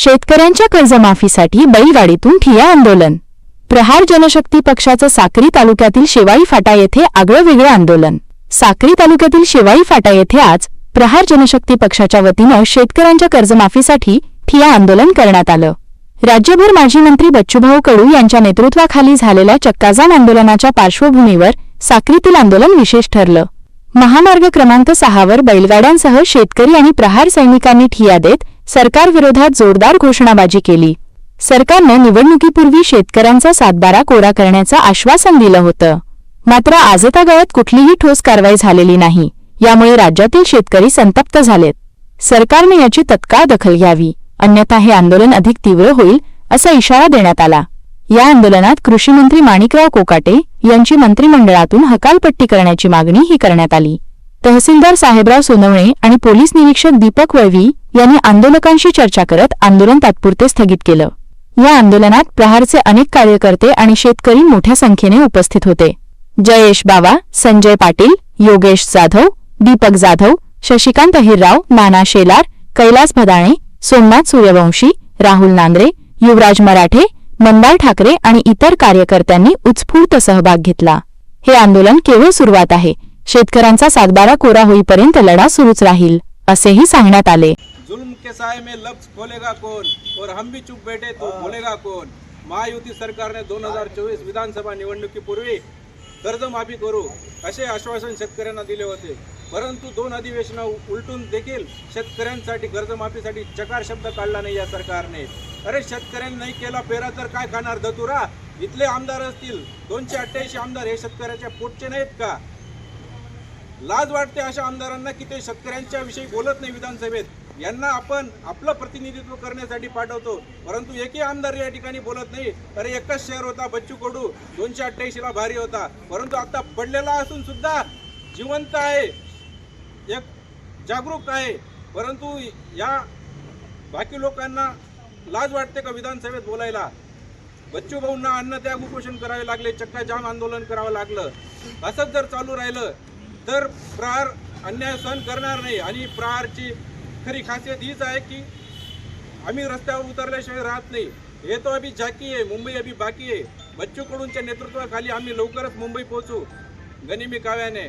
शेतकऱ्यांच्या कर्जमाफीसाठी बैलगाडीतून ठिया आंदोलन. प्रहार जनशक्ती पक्षाचं साक्री तालुक्यातील शेवाळी फाटा येथे आगळं वेगळं आंदोलन. साक्री तालुक्यातील शेवाळी फाटा येथे आज प्रहार जनशक्ती पक्षाच्या वतीनं शेतकऱ्यांच्या कर्जमाफीसाठी ठिया आंदोलन करण्यात आलं. राज्यभर माजी मंत्री बच्चूभाऊ कडू यांच्या नेतृत्वाखाली झालेल्या चक्काजाम आंदोलनाच्या पार्श्वभूमीवर साक्रीतील आंदोलन विशेष ठरलं. महामार्ग क्रमांक सहावर बैलगाड्यांसह शेतकरी आणि प्रहार सैनिकांनी ठिया देत सरकारविरोधात जोरदार घोषणाबाजी केली. सरकारनं निवडणुकीपूर्वी शेतकऱ्यांचा सातबारा कोरा करण्याचं आश्वासन दिलं होतं. मात्र आजतागायत कुठलीही ठोस कारवाई झालेली नाही. यामुळे राज्यातील शेतकरी संतप्त झालेत. सरकारने याची तत्काळ दखल घ्यावी. अन्यथा हे आंदोलन अधिक तीव्र होईल असा इशारा देण्यात आला. या आंदोलनात कृषीमंत्री माणिकराव कोकाटे यांची मंत्रिमंडळातून हकालपट्टी करण्याची मागणी ही करण्यात आली. तहसीलदार साहेबराव सोनवणे आणि पोलीस निरीक्षक दीपक वळवी यांनी आंदोलकांशी चर्चा करत आंदोलन तात्पुरते स्थगित केलं. या आंदोलनात प्रहारचे अनेक कार्यकर्ते आणि शेतकरी मोठ्या संख्येने उपस्थित होते. जयेश बावा संजय पाटील योगेश जाधव दीपक जाधव शशिकांत अहिरराव नाना शेलार कैलास भदाणे सोमनाथ सूर्यवंशी राहुल नांद्रे युवराज मराठे मंदार ठाकरे आणि इतर कार्यकर्त्यांनी उत्स्फूर्त सहभाग घेतला. हे आंदोलन केवळ सुरुवात आहे. शेतकऱ्यांचा सातबारा कोरा होईपर्यंत लढा सुरूच राहील असेही सांगण्यात आले. जुल्म के साय में लफ्ज खोलेगा कौन? और हम भी चुप बैठे तो बोलेगा कौन? महायुती सरकारने दोन हजार चोवीस विधानसभा निवडणुकीपूर्वी कर्जमाफी करू असे आश्वासन शेतकऱ्यांना दिले होते. परंतु दोन अधिवेशनं उलटून देखील शेतकऱ्यांसाठी कर्जमाफीसाठी चकार शब्द काढला नाही या सरकारने. अरे शेतकऱ्यांनी नाही केला पेरा तर काय खाणार दतुरा इथले आमदार असतील. दोनशे अठ्ठ्याऐंशी आमदार हे शेतकऱ्याच्या पोटचे नाहीत का? लाज वाटते अशा आमदारांना की ते शेतकऱ्यांच्या विषयी बोलत नाही विधानसभेत. यांना आपण आपलं प्रतिनिधित्व करण्यासाठी पाठवतो. परंतु एकही आमदार या ठिकाणी बोलत नाही. अरे एकच शहर होता बच्चू कडू. दोनशे अठ्ठ्याऐंशीला भारी होता. परंतु आता पडलेला असून सुद्धा जिवंत आहे. एक जागरूक आहे. परंतु या बाकी लोकांना लाज वाटते का विधानसभेत बोलायला? बच्चू भाऊंना अन्नत्याग उपोषण करावे लागले चक्का जाम आंदोलन करावं लागलं. असंच जर चालू राहिलं तर प्रहार अन्याय सहन करणार नाही. आणि प्रहारची खरी खासियत हीच आहे की आम्ही रस्त्यावर उतरल्याशिवाय राहत नाही. हे तो अभी झाकी आहे मुंबई अभी बाकी आहे. बच्चू कडूंच्या नेतृत्वाखाली आम्ही लवकरच मुंबई पोहोचू. गनिमी काव्याने.